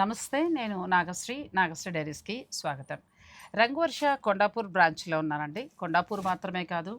నమస్తే నేను నాగశ్రీ నాగశ్రీ డైరీస్కి స్వాగతం. రంగువర్ష కొండాపూర్ బ్రాంచ్లో ఉన్నానండి. కొండాపూర్ మాత్రమే కాదు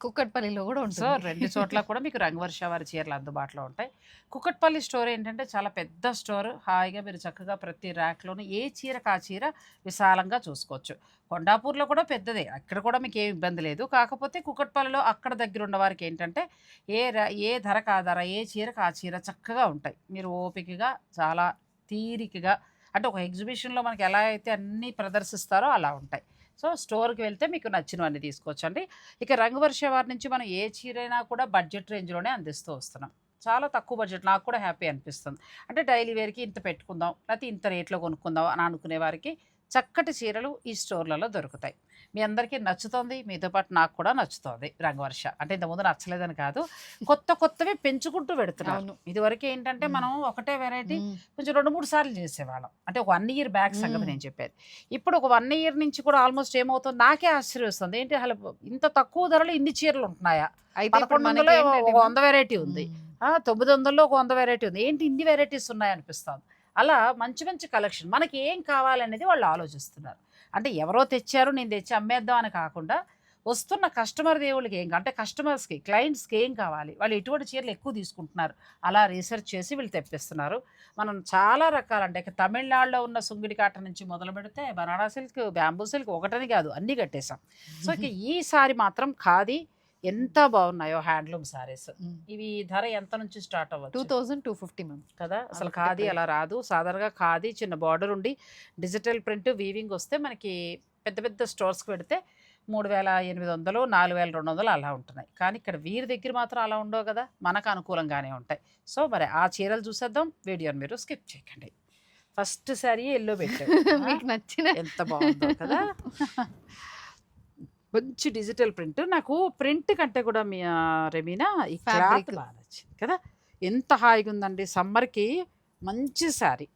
కుక్కట్పల్లిలో కూడా సో ఉంటుంది రెండు చోట్ల కూడా మీకు రంగువర్ష వారి చీరలు అందుబాటులో ఉంటాయి. కుక్కట్పల్లి స్టోర్ ఏంటంటే చాలా పెద్ద స్టోర్. హాయిగా మీరు చక్కగా ప్రతి ర్యాక్లోనూ ఏ చీరకు ఆ చీర విశాలంగా చూసుకోవచ్చు. కొండాపూర్లో కూడా పెద్దదే. అక్కడ కూడా మీకు ఏం ఇబ్బంది లేదు. కాకపోతే కుక్కట్పల్లిలో అక్కడ దగ్గర ఉన్న వారికి ఏంటంటే ఏ ఏ ధరకు ఆ ధర ఏ చీరకు ఆ చీర చక్కగా ఉంటాయి. మీరు ఓపికగా చాలా తీరికగా అంటే ఒక ఎగ్జిబిషన్లో మనకి ఎలా అయితే అన్నీ ప్రదర్శిస్తారో అలా ఉంటాయి. సో స్టోర్కి వెళ్తే మీకు నచ్చినవన్నీ తీసుకోవచ్చండి. ఇక రంగువర్ష వారి నుంచి మనం ఏ చీరైనా కూడా బడ్జెట్ రేంజ్లోనే అందిస్తూ వస్తున్నాం. చాలా తక్కువ బడ్జెట్ నాకు కూడా హ్యాపీ అనిపిస్తుంది. అంటే డైలీ వేర్కి ఇంత పెట్టుకుందాం లేకపోతే ఇంత రేట్లో కొనుక్కుందాం అని అనుకునే వారికి చక్కటి చీరలు ఈ స్టోర్లలో దొరుకుతాయి. మీ అందరికీ నచ్చుతుంది మీతో పాటు నాకు కూడా నచ్చుతుంది రంగవర్ష. అంటే ఇంతకుముందు నచ్చలేదని కాదు కొత్త కొత్తవి పెంచుకుంటూ పెడుతున్నాను ఇదివరకు ఏంటంటే. మనం ఒకటే వెరైటీ. కొంచెం రెండు మూడు సార్లు చేసేవాళ్ళం. అంటే ఒక వన్ ఇయర్ బ్యాక్ సంగతి. నేను చెప్పేది. ఇప్పుడు ఒక వన్ ఇయర్ నుంచి కూడా ఆల్మోస్ట్ ఏమవుతుంది నాకే ఆశ్చర్యం వస్తుంది ఏంటి అసలు ఇంత తక్కువ ధరలో ఇన్ని చీరలు ఉంటున్నాయా? అయితే పదకొండు వందలు వంద వెరైటీ ఉంది. తొమ్మిది వందల్లో ఒక వంద వెరైటీ ఉంది. ఏంటి ఇన్ని వెరైటీస్ ఉన్నాయి అనిపిస్తుంది అలా మంచి మంచి కలెక్షన్ మనకి ఏం కావాలనేది వాళ్ళు ఆలోచిస్తున్నారు. అంటే ఎవరో తెచ్చారు నేను తెచ్చి అమ్మేద్దాం అని కాకుండా వస్తున్న కస్టమర్ దేవుళ్ళకి ఏం అంటే కస్టమర్స్కి క్లయింట్స్కి ఏం కావాలి? వాళ్ళు ఎటువంటి చీరలు ఎక్కువ తీసుకుంటున్నారు? అలా రీసెర్చ్ చేసి వీళ్ళు తెప్పిస్తున్నారు. మనం చాలా రకాల అంటే తమిళనాడులో ఉన్న సుంగిడి కాట నుంచి మొదలు పెడితే బనానా సిల్క్ బ్యాంబూ సిల్క్ ఒకటని కాదు అన్నీ కట్టేశాం. సో ఇక ఈసారి మాత్రం ఖాదీ ఎంత బాగున్నాయో హ్యాండ్లూమ్ సారీస్. ఇవి ధర ఎంత నుంచి స్టార్ట్ టూ అవ్వచ్చు థౌజండ్ టూ ఫిఫ్టీ మ్యామ్. కదా అసలు ఖాదీ. అలా రాదు. సాధారణంగా ఖాదీ చిన్న బార్డర్ ఉండి డిజిటల్ ప్రింట్ వీవింగ్ వస్తే మనకి పెద్ద పెద్ద స్టోర్స్కి పెడితే మూడు వేల ఎనిమిది వందలు నాలుగు వేల రెండు వందలు అలా ఉంటున్నాయి. కానీ ఇక్కడ వీరి దగ్గర మాత్రం అలా ఉండవు కదా మనకు అనుకూలంగానే ఉంటాయి. సో మరి ఆ చీరలు చూసేద్దాం. వీడియోని మీరు స్కిప్ చేయకండి. ఫస్ట్ సారీ ఎల్లో పెట్టారు మీకు నచ్చిన ఎంత బాగుందో కదా. మంచి డిజిటల్ ప్రింట్. నాకు ప్రింట్ కంటే కూడా మీ రెమీనా ఈ క్లాత్. బాగా నచ్చింది కదా. ఎంత హాయిగా ఉందండి. సమ్మర్కి మంచి శారీ.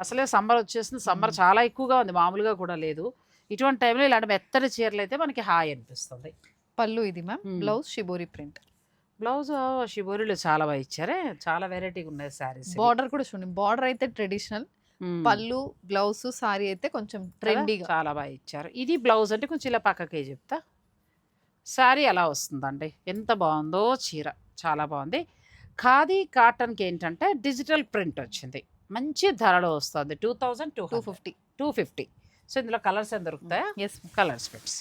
అసలే సమ్మర్ వచ్చేసింది. సమ్మర్. చాలా ఎక్కువగా ఉంది. మామూలుగా కూడా లేదు. ఇటువంటి టైంలో ఇలాంటి మెత్తటి చీరలు అయితే మనకి హాయ్ అనిపిస్తుంది. పళ్ళు ఇది ma'am. Blouse shibori print. Blouse షిబోరిలో చాలా బాగా ఇచ్చారే. చాలా వెరైటీగా ఉన్నాయి శారీస్ బార్డర్ కూడా చూడండి. బార్డర్ అయితే ట్రెడిషనల్. పళ్ళు బ్లౌజ్ సారీ అయితే కొంచెం ట్రెండీగా చాలా బాగా ఇచ్చారు. ఇది బ్లౌజ్ అంటే కొంచెం ఇలా పక్కకే చెప్తా. శారీ ఎలా వస్తుందండి? ఎంత బాగుందో చీర. చాలా బాగుంది. ఖాదీ కాటన్కి ఏంటంటే డిజిటల్ ప్రింట్ వచ్చింది. మంచి ధరలో వస్తుంది. Two thousand two two fifty. Two fifty. So ఇందులో కలర్స్ ఏం దొరుకుతాయా? ఎస్ కలర్స్ పెట్స్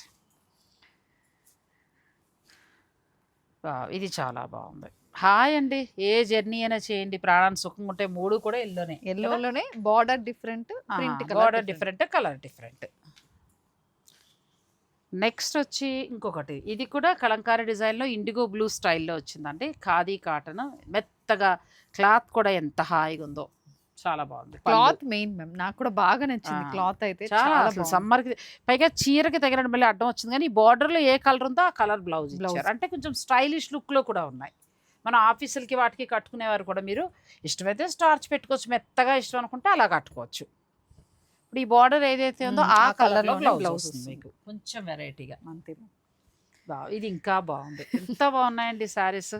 ఇది చాలా బాగుంది. హాయ్ అండి. ఏ జర్నీ అయినా చేయండి. ప్రాణాన్ని సుఖంగా ఉంటే మూడు కూడా ఎల్లోనే ఎల్లోలోనే border different print border different colour different next వచ్చి ఇంకొకటి. ఇది కూడా కలంకారీ డిజైన్లో ఇండిగో బ్లూ స్టైల్లో వచ్చిందండి. ఖాదీ కాటన్. మెత్తగా క్లాత్ కూడా ఎంత హాయిగా ఉందో. చాలా బాగుంది. Cloth main ma'am. నాకు కూడా బాగా నచ్చింది. క్లాత్ అయితే చాలా. సమ్మర్కి పైగా చీరకి తగిన మళ్ళీ అడ్డం వచ్చింది. కానీ ఈ బార్డర్లో ఏ కలర్ ఉందో ఆ కలర్ బ్లౌజ్. ఇచ్చారు. అంటే కొంచెం స్టైలిష్ లుక్లో కూడా ఉన్నాయి. మన ఆఫీసులకి వాటికి కట్టుకునేవారు కూడా మీరు. ఇష్టమైతే స్టార్చ్ పెట్టుకోవచ్చు మెత్తగా ఇష్టం అనుకుంటే అలా కట్టుకోవచ్చు. ఇప్పుడు ఈ బార్డర్ ఏదైతే ఉందో ఆ కలర్లో బ్లౌజ్. మీకు. కొంచెం వెరైటీగా. అంతే ఇది ఇంకా బాగుంది. ఎంత బాగున్నాయండి శారీస్.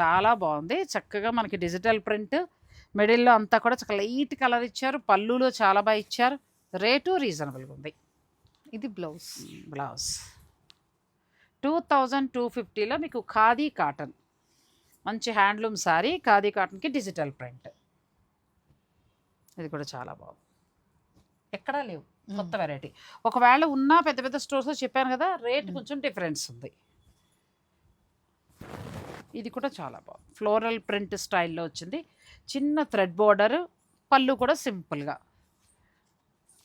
చాలా బాగుంది. చక్కగా మనకి డిజిటల్ ప్రింట్. మిడిల్లో అంతా కూడా చక్కగా లైట్ కలర్ ఇచ్చారు. పళ్ళులో చాలా బాగా ఇచ్చారు. రేటు రీజనబుల్గా ఉంది. ఇది blouse. Blouse. Two thousand two ఫిఫ్టీలో మీకు ఖాదీ కాటన్. మంచి హ్యాండ్లూమ్ శారీ ఖాదీ కాటన్కి డిజిటల్ ప్రింట్. ఇది కూడా చాలా బాగుంది. ఎక్కడా లేవు కొత్త వెరైటీ. ఒకవేళ ఉన్నా పెద్ద పెద్ద స్టోర్స్లో చెప్పాను కదా రేట్. కొంచెం డిఫరెన్స్ ఉంది. ఇది కూడా చాలా బాగుంది. ఫ్లోరల్ ప్రింట్ స్టైల్లో వచ్చింది. చిన్న థ్రెడ్ బోర్డర్ పళ్ళు కూడా సింపుల్గా.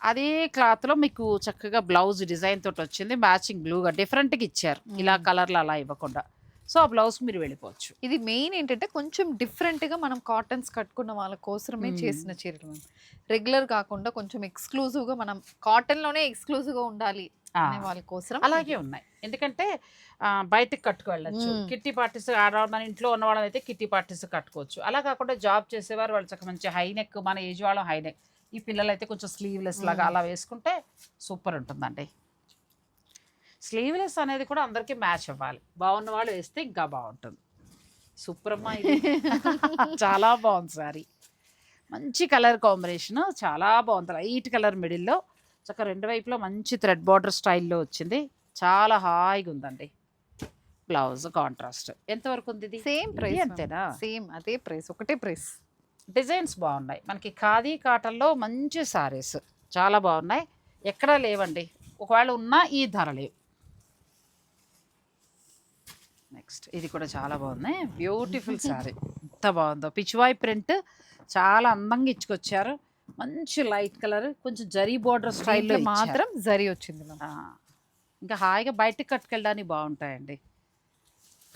అదే క్లాత్లో మీకు చక్కగా బ్లౌజ్ డిజైన్ తోటి వచ్చింది మ్యాచింగ్ బ్లూగా డిఫరెంట్గా ఇచ్చారు. ఇలా. కలర్లు అలా ఇవ్వకుండా. సో ఆ బ్లౌజ్కి మీరు వెళ్ళిపోవచ్చు. ఇది మెయిన్ ఏంటంటే కొంచెం డిఫరెంట్గా మనం కాటన్స్ కట్టుకున్న వాళ్ళ కోసమే. చేసిన చీరలు రెగ్యులర్ కాకుండా కొంచెం ఎక్స్క్లూజివ్గా మనం కాటన్లోనే ఎక్స్క్లూజివ్గా ఉండాలి అనే వాళ్ళ కోసం అలాగే ఉన్నాయి. ఎందుకంటే బయటకు కట్టుకు వెళ్ళచ్చు మ్మ్. కిట్టి పార్టీస్ మన ఇంట్లో ఉన్న వాళ్ళం అయితే కిట్టి పార్టీస్ కట్టుకోవచ్చు. అలా కాకుండా జాబ్ చేసేవారు వాళ్ళు చక్కగా మంచి హై నెక్ మన ఏజ్ వాళ్ళం హై నెక్ ఈ పిల్లలు అయితే కొంచెం స్లీవ్లెస్ లాగా. అలా వేసుకుంటే సూపర్ ఉంటుందండి. స్లీవ్లెస్ అనేది కూడా అందరికీ మ్యాచ్ అవ్వాలి. బాగున్న వాళ్ళు వేస్తే ఇంకా బాగుంటుంది సూపర్ అమ్మా ఇది. చాలా బాగుంది సారీ మంచి కలర్ కాంబినేషన్. చాలా బాగుంది లైట్ కలర్ మిడిల్లో. చక్క రెండు వైపులో మంచి థ్రెడ్ బార్డర్ స్టైల్లో వచ్చింది. చాలా హాయిగా ఉందండి. Blouse contrast. ఎంతవరకు ఉంది ఇది? సేమ్ ప్రైస్ అంతేనా? సేమ్ అదే ప్రైస్. ఒకటే ప్రైస్. డిజైన్స్ బాగున్నాయి మనకి ఖాదీ కాటన్లో మంచి సారీస్ చాలా బాగున్నాయి ఎక్కడా లేవండి. ఒకవేళ ఉన్నా ఈ ధర లేవు. నెక్స్ట్. ఇది కూడా చాలా బాగుంది. బ్యూటిఫుల్ సారీ ఎంత బాగుందో. పిచ్చివాయి ప్రింట్ చాలా అందంగా ఇచ్చుకొచ్చారు. మంచి లైట్ కలర్. కొంచెం జరీ బోర్డర్ స్టైల్లో మాత్రం జరి వచ్చింది ఇంకా హాయిగా బయటకు కట్టుకెళ్ళడానికి బాగుంటాయండి.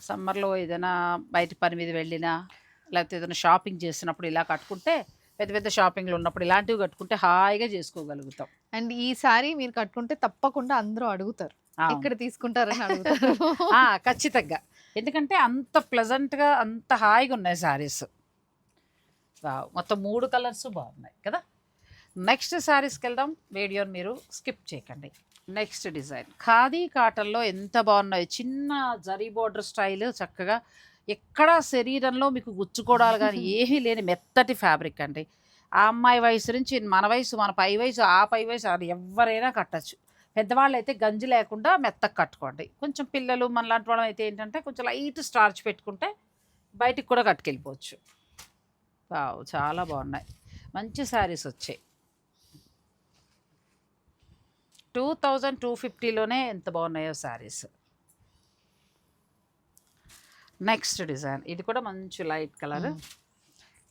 సమ్మర్లో ఏదైనా బయట పని మీద వెళ్ళినా లేకపోతే ఏదైనా షాపింగ్ చేసినప్పుడు ఇలా కట్టుకుంటే పెద్ద పెద్ద షాపింగ్లు ఉన్నప్పుడు ఇలాంటివి కట్టుకుంటే హాయిగా చేసుకోగలుగుతాం. అండ్ ఈ సారీ మీరు కట్టుకుంటే తప్పకుండా అందరూ అడుగుతారు. ఎక్కడ తీసుకుంటారని అడుగుతారు. ఖచ్చితంగా. ఎందుకంటే అంత ప్లెజెంట్గా అంత హాయిగా ఉన్నాయి శారీస్ మొత్తం మూడు కలర్స్ బాగున్నాయి కదా? నెక్స్ట్ శారీస్కి వెళ్దాం. వీడియోని మీరు స్కిప్ చేయకండి. నెక్స్ట్ డిజైన్ ఖాదీ కాటన్లో ఎంత బాగున్నాయి? చిన్న జరీ బోర్డర్ స్టైల్ చక్కగా. ఎక్కడా శరీరంలో మీకు గుచ్చుకోవడాలు కానీ ఏమీ లేని మెత్తటి ఫ్యాబ్రిక్ అండి. ఆ అమ్మాయి వయసు నుంచి మన వయసు మన పై వయసు ఆ పై వయసు అది ఎవరైనా కట్టచ్చు. పెద్దవాళ్ళు అయితే గంజి లేకుండా మెత్తగా కట్టుకోండి. కొంచెం పిల్లలు మన లాంటి వాళ్ళం అయితే ఏంటంటే కొంచెం లైట్ స్టార్చ్ పెట్టుకుంటే బయటికి కూడా కట్టుకెళ్ళిపోవచ్చు. వావ్ చాలా బాగున్నాయి. మంచి శారీస్ వచ్చాయి. టూ థౌజండ్ టూ ఫిఫ్టీలోనే ఎంత బాగున్నాయో శారీస్. Next design. ఇది కూడా మంచి లైట్ కలర్.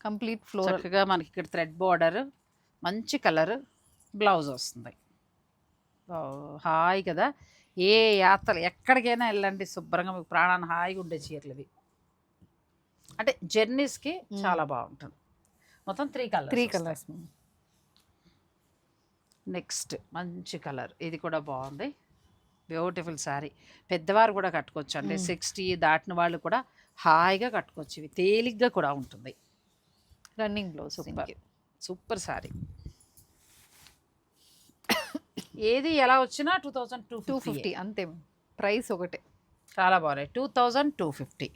కంప్లీట్ ఫ్లోర్ చక్కగా మనకి ఇక్కడ థ్రెడ్ బార్డర్. మంచి కలర్. బ్లౌజ్ వస్తుంది. హాయ్ కదా. ఏ యాత్ర ఎక్కడికైనా వెళ్ళండి శుభ్రంగా మీకు ప్రాణాన్ని హాయిగా ఉండే చీరలు ఇవి. అంటే జర్నీస్కి చాలా బాగుంటుంది. మొత్తం three colour three colours. Next మంచి కలర్ ఇది కూడా బాగుంది. బ్యూటిఫుల్ శారీ. పెద్దవారు కూడా కట్టుకోవచ్చు Mm. సిక్స్టీ దాటిన వాళ్ళు కూడా హాయిగా కట్టుకోవచ్చు. ఇవి తేలిగ్గా కూడా ఉంటుంది. Running blouse. Super. Super sari. ఏది ఎలా వచ్చినా two thousand two two fifty అంతే ప్రైస్ ఒకటే. చాలా బాగున్నాయి. Two thousand two fifty.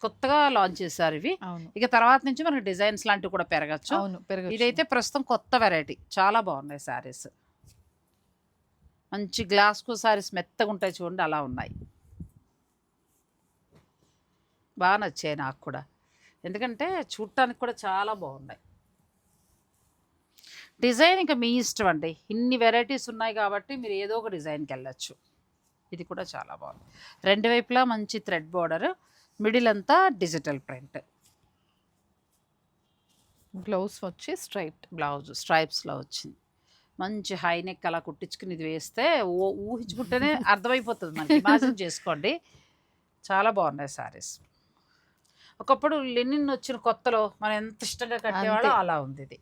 కొత్తగా లాంచ్ చేశారు ఇవి. అవును. ఇక తర్వాత నుంచి మనకి డిజైన్స్ లాంటివి కూడా పెరగచ్చు. అవును పెరగచ్చు. ఇదైతే ప్రస్తుతం కొత్త వెరైటీ చాలా బాగున్నాయి శారీస్ మంచి గ్లాస్కో శారీస్ మెత్తగా ఉంటాయి చూడండి అలా ఉన్నాయి. బాగా నచ్చాయి నాకు కూడా. ఎందుకంటే చూడటానికి కూడా చాలా బాగున్నాయి. డిజైన్ ఇంకా మీ ఇష్టం అండి. ఇన్ని వెరైటీస్ ఉన్నాయి కాబట్టి మీరు ఏదో ఒక డిజైన్కి వెళ్ళచ్చు. ఇది కూడా చాలా బాగుంది. రెండు వైపులా మంచి థ్రెడ్ బార్డర్ మిడిల్ అంతా డిజిటల్ ప్రింట్. బ్లౌజ్ వచ్చి స్ట్రైట్ బ్లౌజ్ స్ట్రైప్స్లో వచ్చింది. మంచి హై నెక్ అలా కుట్టించుకుని ఇది వేస్తే ఊహించుకుంటేనే అర్థమైపోతుంది మనకి. ఇమాజిన్ చేసుకోండి. చాలా బాగున్నాయి సారీస్ ఒకప్పుడు లెనిన్ వచ్చిన కొత్తలో మనం ఎంత ఇష్టంగా కట్టేవాళ్ళో. అలా ఉంది ఇది.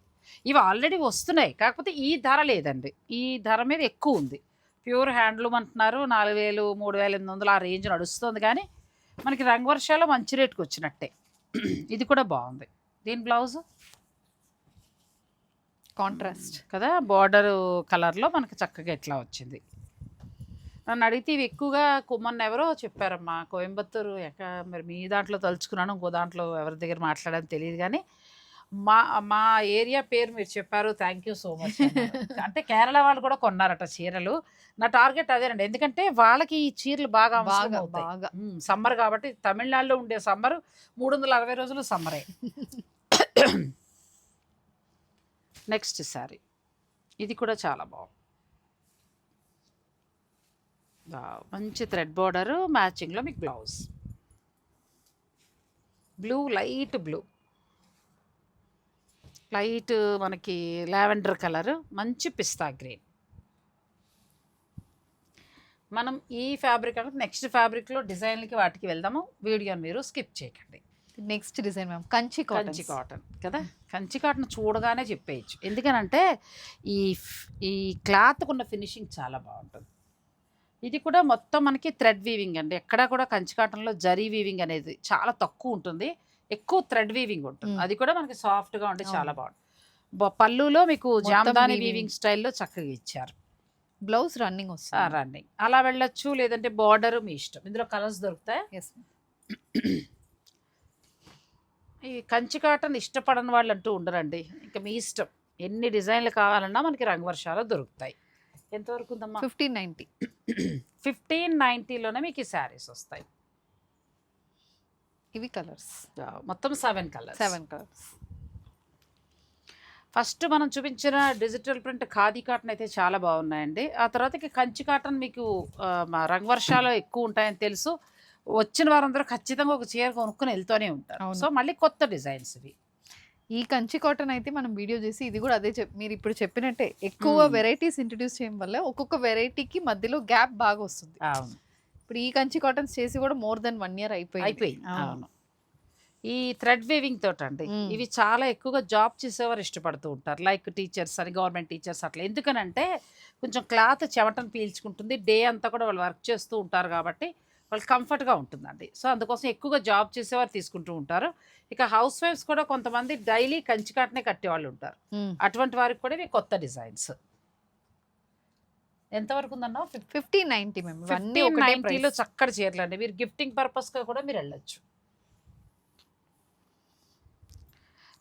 ఇవి ఆల్రెడీ వస్తున్నాయి. కాకపోతే ఈ ధర లేదండి. ఈ ధర మీద ఎక్కువ ఉంది. ప్యూర్ హ్యాండ్లూమ్ అంటున్నారు నాలుగు వేలు మూడు వేల ఎనిమిది వందలు ఆ రేంజ్ నడుస్తుంది కానీ మనకి రంగు వర్షాలు మంచి రేటుకి వచ్చినట్టే. ఇది కూడా బాగుంది. దీని బ్లౌజ్? కాంట్రాస్ట్. కదా బార్డర్ కలర్లో మనకి చక్కగా ఇట్లా వచ్చింది. నన్ను అడిగితే ఇవి ఎక్కువగా కుమ్మన్న ఎవరో చెప్పారమ్మా కోయంబత్తూరు ఎక్క మరి మీ దాంట్లో తలుచుకున్నాను ఇంకో దాంట్లో ఎవరి దగ్గర మాట్లాడని తెలియదు కానీ మా మా ఏరియా పేరు మీరు చెప్పారు. థ్యాంక్ యూ సో మచ్ అంటే కేరళ వాళ్ళు కూడా కొన్నారట చీరలు. నా టార్గెట్ అదేనండి ఎందుకంటే వాళ్ళకి ఈ చీరలు బాగా బాగా బాగా. సమ్మర్ కాబట్టి తమిళనాడులో ఉండే సమ్మర్ మూడు వందల అరవై రోజులు సమ్మరే. Next sorry. ఇది కూడా చాలా బాగుంది. మంచి థ్రెడ్ బార్డర్ మ్యాచింగ్లో మీకు blouse. Blue light blue. Light మనకి లావెండర్ కలర్ మంచి పిస్తా గ్రీన్. మనం ఈ ఫ్యాబ్రిక్ అంటే నెక్స్ట్ ఫ్యాబ్రిక్లో డిజైన్లకి వాటికి వెళ్దాము. వీడియోని మీరు స్కిప్ చేయకండి. Next design ma'am Kanchi Kanchi cotton కదా? కంచి కాటన్ చూడగానే చెప్పేయచ్చు. ఎందుకనంటే ఈ ఈ క్లాత్కు ఉన్న ఫినిషింగ్ చాలా బాగుంటుంది. ఇది కూడా మొత్తం మనకి థ్రెడ్ వీవింగ్ అండి. ఎక్కడా కూడా కంచి కాటన్లో జరీ వీవింగ్ అనేది చాలా తక్కువ ఉంటుంది. ఎక్కువ థ్రెడ్ వీవింగ్ ఉంటుంది. అది కూడా మనకి సాఫ్ట్గా ఉండి అవును. చాలా బాగుంటుంది. పళ్ళులో మీకు జామదాని. వీవింగ్ స్టైల్లో చక్కగా ఇచ్చారు. బ్లౌజ్ రన్నింగ్ వస్తుంది. రన్నింగ్ అలా వెళ్ళొచ్చు లేదంటే బార్డర్ మీ ఇష్టం. ఇందులో కలర్స్ దొరుకుతాయి? ఈ కంచి కాటన్ ఇష్టపడని వాళ్ళు అంటూ ఉండరండి. ఇంకా మీ ఇష్టం. ఎన్ని డిజైన్లు కావాలన్నా మనకి రంగు వర్షాలు దొరుకుతాయి ఎంతవరకు ఉందమ్మా? ఫిఫ్టీన్ నైన్టీ ఫిఫ్టీన్ నైంటీలోనే మీకు ఈ శారీస్ వస్తాయి. ఇవి కలర్స్. మొత్తం seven colours seven colours first మనం చూపించిన డిజిటల్ ప్రింట్ ఖాదీ కాటన్ అయితే చాలా బాగున్నాయండి. ఆ తర్వాత కంచి కాటన్ మీకు ఆ, మా రంగు వర్షాలు ఎక్కువ ఉంటాయని తెలుసు. వచ్చిన వారందరూ ఖచ్చితంగా ఒక చీర కొనుక్కొని వెళ్తూనే ఉంటారు. సో మళ్ళీ కొత్త డిజైన్స్ ఇవి. ఈ కంచి కాటన్ అయితే మనం వీడియో చేసి ఇది కూడా అదే చెప్ మీరు ఇప్పుడు చెప్పినట్టే ఎక్కువ. వెరైటీస్ ఇంట్రడ్యూస్ చేయడం వల్ల ఒక్కొక్క వెరైటీకి మధ్యలో గ్యాప్ బాగా వస్తుంది. అవును. ఇప్పుడు ఈ కంచి కాటన్స్ చేసి కూడా మోర్ దెన్ వన్ ఇయర్ అయిపోయింది. అయిపోయింది. అవును. ఈ థ్రెడ్ వేవింగ్ తోటి అండి. ఇవి చాలా ఎక్కువగా జాబ్ చేసేవారు ఇష్టపడుతూ ఉంటారు. లైక్ టీచర్స్ అని గవర్నమెంట్ టీచర్స్ అట్లా. ఎందుకనంటే కొంచెం క్లాత్ చెమటను పీల్చుకుంటుంది. డే అంతా కూడా వాళ్ళు వర్క్ చేస్తూ ఉంటారు కాబట్టి వాళ్ళు కంఫర్ట్గా ఉంటుందండి. సో అందుకోసం ఎక్కువగా జాబ్ చేసేవారు తీసుకుంటూ ఉంటారు. ఇక హౌస్ వైఫ్స్ కూడా కొంతమంది డైలీ కంచి కాటనే కట్టేవాళ్ళు ఉంటారు. అటువంటి వారికి కూడా ఇవి కొత్త డిజైన్స్. ఎంతవరకు ఉందన్నా ఫిఫ్టీన్ నైన్టీ మేము ఫిఫ్టీన్ నైన్టీలో. చక్కటి చీరలు అండి. మీరు గిఫ్టింగ్ పర్పస్గా కూడా మీరు వెళ్ళొచ్చు.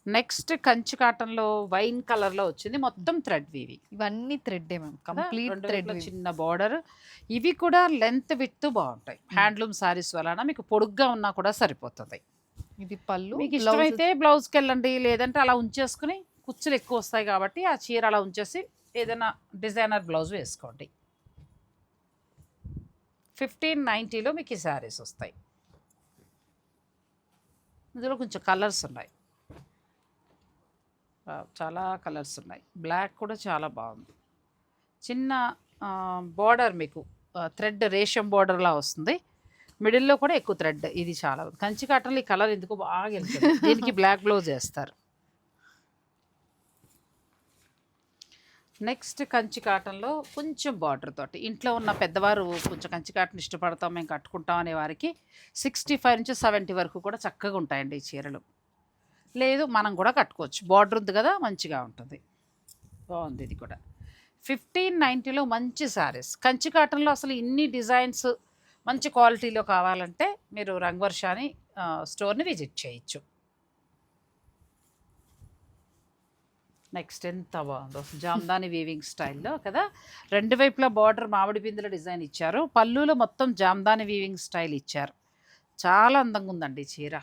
నెక్స్ట్ కంచి కాటన్లో వైన్ కలర్లో వచ్చింది మొత్తం థ్రెడ్ వీవింగ్ ఇవన్నీ థ్రెడ్ మ్యామ్ కంప్లీట్ థ్రెడ్ చిన్న బార్డర్ ఇవి కూడా లెంత్ విత్ బాగుంటాయి. హ్యాండ్లూమ్ సారీస్ వలన మీకు పొడుగ్గా ఉన్నా కూడా సరిపోతుంది. ఇది పళ్ళు మీకు ఇష్టమైతే బ్లౌజ్కి వెళ్ళండి. లేదంటే అలా ఉంచేసుకుని కుచ్చులు ఎక్కువ వస్తాయి కాబట్టి ఆ చీర అలా ఉంచేసి ఏదైనా డిజైనర్ బ్లౌజ్ వేసుకోండి. ఫిఫ్టీన్ నైంటీలో మీకు ఈ శారీస్ వస్తాయి. ఇందులో కొంచెం కలర్స్ ఉన్నాయి. చాలా కలర్స్ ఉన్నాయి. బ్లాక్ కూడా చాలా బాగుంది. చిన్న బార్డర్ మీకు థ్రెడ్ రేషం బార్డర్లా వస్తుంది. మిడిల్లో కూడా ఎక్కువ థ్రెడ్ ఇది చాలా. కంచి కాటన్లో ఈ కలర్ ఎందుకు బాగా వెళ్తుంది. దీనికి బ్లాక్ బ్లౌజ్ వేస్తారు. నెక్స్ట్ కంచి కాటన్లో కొంచెం బార్డర్ తోటి. ఇంట్లో ఉన్న పెద్దవారు కొంచెం కంచి కాటన్ ఇష్టపడతాం మేము కట్టుకుంటాం అనే వారికి సిక్స్టీ ఫైవ్ నుంచి సెవెంటీ వరకు కూడా చక్కగా ఉంటాయండి ఈ చీరలు. లేదు మనం కూడా కట్టుకోవచ్చు. బార్డర్ ఉంది కదా మంచిగా ఉంటుంది. బాగుంది ఇది కూడా. ఫిఫ్టీన్ నైంటీలో మంచి శారీస్. కంచి కాటన్లో అసలు ఇన్ని డిజైన్స్ మంచి క్వాలిటీలో కావాలంటే మీరు రంగవర్షాని స్టోర్ని విజిట్ చేయొచ్చు. నెక్స్ట్ ఎంత బాగుందో జామ్దాని వీవింగ్ స్టైల్లో కదా? రెండు వైపులా బార్డర్ మామిడి పిందుల డిజైన్ ఇచ్చారు. పళ్ళులో మొత్తం జామ్దాని వీవింగ్ స్టైల్ ఇచ్చారు. చాలా అందంగా ఉందండి చీర.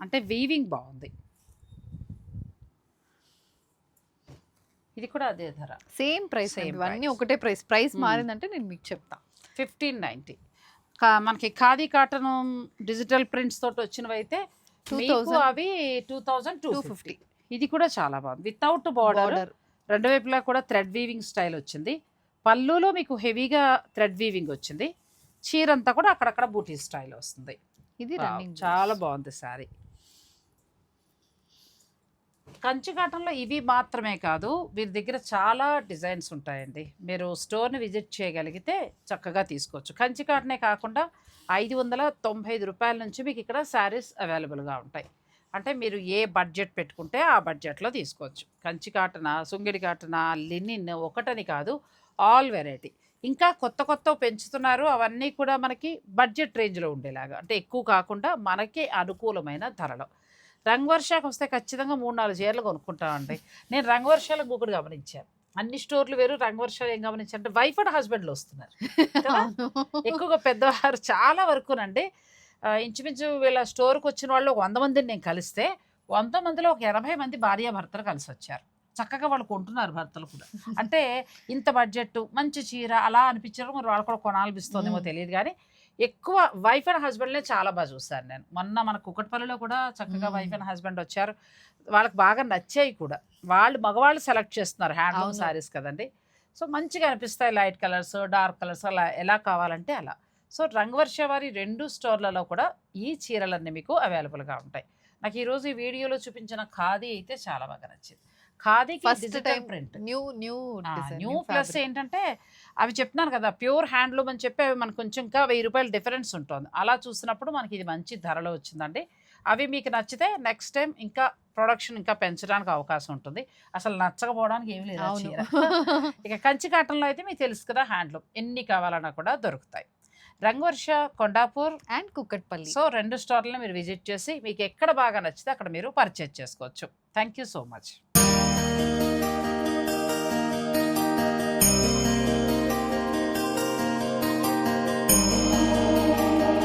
అంటే వీవింగ్ బాగుంది. ఇది కూడా అదే ధర. సేమ్ ప్రైస్ ఇవన్నీ. ఒకటే ప్రైస్ ప్రైస్ మ్మ్. మారిందంటే నేను మీకు చెప్తా. ఫిఫ్టీన్ నైంటీ కా మనకి ఖాదీ కాటన్ డిజిటల్ ప్రింట్స్ తోటి వచ్చినవి అయితే 2000. అవి టూ థౌజండ్ టూ 250. ఫిఫ్టీ ఇది కూడా చాలా బాగుంది. వితౌట్ బార్డర్ రెండు వైపులా కూడా థ్రెడ్ వీవింగ్ స్టైల్ వచ్చింది. పళ్ళులో మీకు హెవీగా థ్రెడ్ వీవింగ్ వచ్చింది. చీర అంతా కూడా అక్కడక్కడ బూటీ స్టైల్ వస్తుంది. ఇది రన్నింగ్ చాలా బాగుంది శారీ కంచి కాటన్లో ఇవి మాత్రమే కాదు వీరి దగ్గర చాలా డిజైన్స్ ఉంటాయండి. మీరు స్టోర్ని విజిట్ చేయగలిగితే చక్కగా తీసుకోవచ్చు. కంచి కాటనే కాకుండా ఐదు వందల తొంభై ఐదు రూపాయల నుంచి మీకు ఇక్కడ శారీస్ అవైలబుల్గా ఉంటాయి. అంటే మీరు ఏ బడ్జెట్ పెట్టుకుంటే ఆ బడ్జెట్లో తీసుకోవచ్చు. కంచి కాటన సుంగిడి కాటన లినిన్ ఒకటని కాదు ఆల్ వెరైటీ. ఇంకా కొత్త కొత్త పెంచుతున్నారు అవన్నీ కూడా మనకి బడ్జెట్ రేంజ్లో ఉండేలాగా. అంటే ఎక్కువ కాకుండా మనకి అనుకూలమైన ధరలో. రంగవర్షాకి వస్తే ఖచ్చితంగా మూడు నాలుగు చీరలు కొనుక్కుంటామండి. నేను రంగవర్షాలు ఇంకొకటి గమనించాను. అన్ని స్టోర్లు వేరు రంగవర్షాలు ఏం గమనించాను అంటే వైఫ్ అండ్ హస్బెండ్లు వస్తున్నారు? ఎక్కువగా పెద్దవారు చాలా వరకునండి ఇంచుమించు వీళ్ళ స్టోర్కి వచ్చిన వాళ్ళు ఒక వంద మందిని నేను కలిస్తే వంద మందిలో ఒక ఎనభై మంది భార్య భర్తలు కలిసి వచ్చారు చక్కగా వాళ్ళు కొంటున్నారు భర్తలు కూడా. అంటే ఇంత బడ్జెట్ మంచి చీర అలా అనిపించడం మరి వాళ్ళు కూడా కొనాలనిపిస్తుందేమో. తెలియదు కానీ ఎక్కువ వైఫ్ అండ్ హస్బెండ్లే చాలా బాగా చూస్తాను నేను. మొన్న మన కుక్కటిపల్లిలో కూడా చక్కగా. వైఫ్ అండ్ హస్బెండ్ వచ్చారు. వాళ్ళకి బాగా నచ్చాయి కూడా. వాళ్ళు మగవాళ్ళు సెలెక్ట్ చేస్తున్నారు హ్యాండ్లూమ్. సారీస్ కదండి. సో మంచిగా అనిపిస్తాయి లైట్ కలర్స్ డార్క్ కలర్స్ అలా ఎలా కావాలంటే అలా. సో రంగవర్ష వారి రెండు స్టోర్లలో కూడా ఈ చీరలన్నీ మీకు అవైలబుల్గా ఉంటాయి. నాకు ఈరోజు ఈ వీడియోలో చూపించిన ఖాదీ అయితే చాలా బాగా నచ్చింది. ఖాదీకి first time print. New new new plus ఏంటంటే అవి చెప్తున్నాను కదా ప్యూర్ హ్యాండ్లూమ్ అని చెప్పి అవి మనకు కొంచెం ఇంకా వెయ్యి రూపాయలు డిఫరెన్స్ ఉంటుంది. అలా చూసినప్పుడు మనకి ఇది మంచి ధరలో వచ్చిందండి. అవి మీకు నచ్చితే నెక్స్ట్ టైం ఇంకా ప్రొడక్షన్ ఇంకా పెంచడానికి అవకాశం ఉంటుంది. అసలు నచ్చకపోవడానికి ఏమి లేదు ఇక కంచి కాటన్లో అయితే మీకు తెలుసు కదా హ్యాండ్లూమ్ ఎన్ని కావాలన్నా కూడా దొరుకుతాయి. రంగవర్ష కొండాపూర్ అండ్ కుక్కట్పల్లి. సో రెండు స్టోర్లను మీరు విజిట్ చేసి మీకు ఎక్కడ బాగా నచ్చితే అక్కడ మీరు పర్చేజ్ చేసుకోవచ్చు. Thank you so much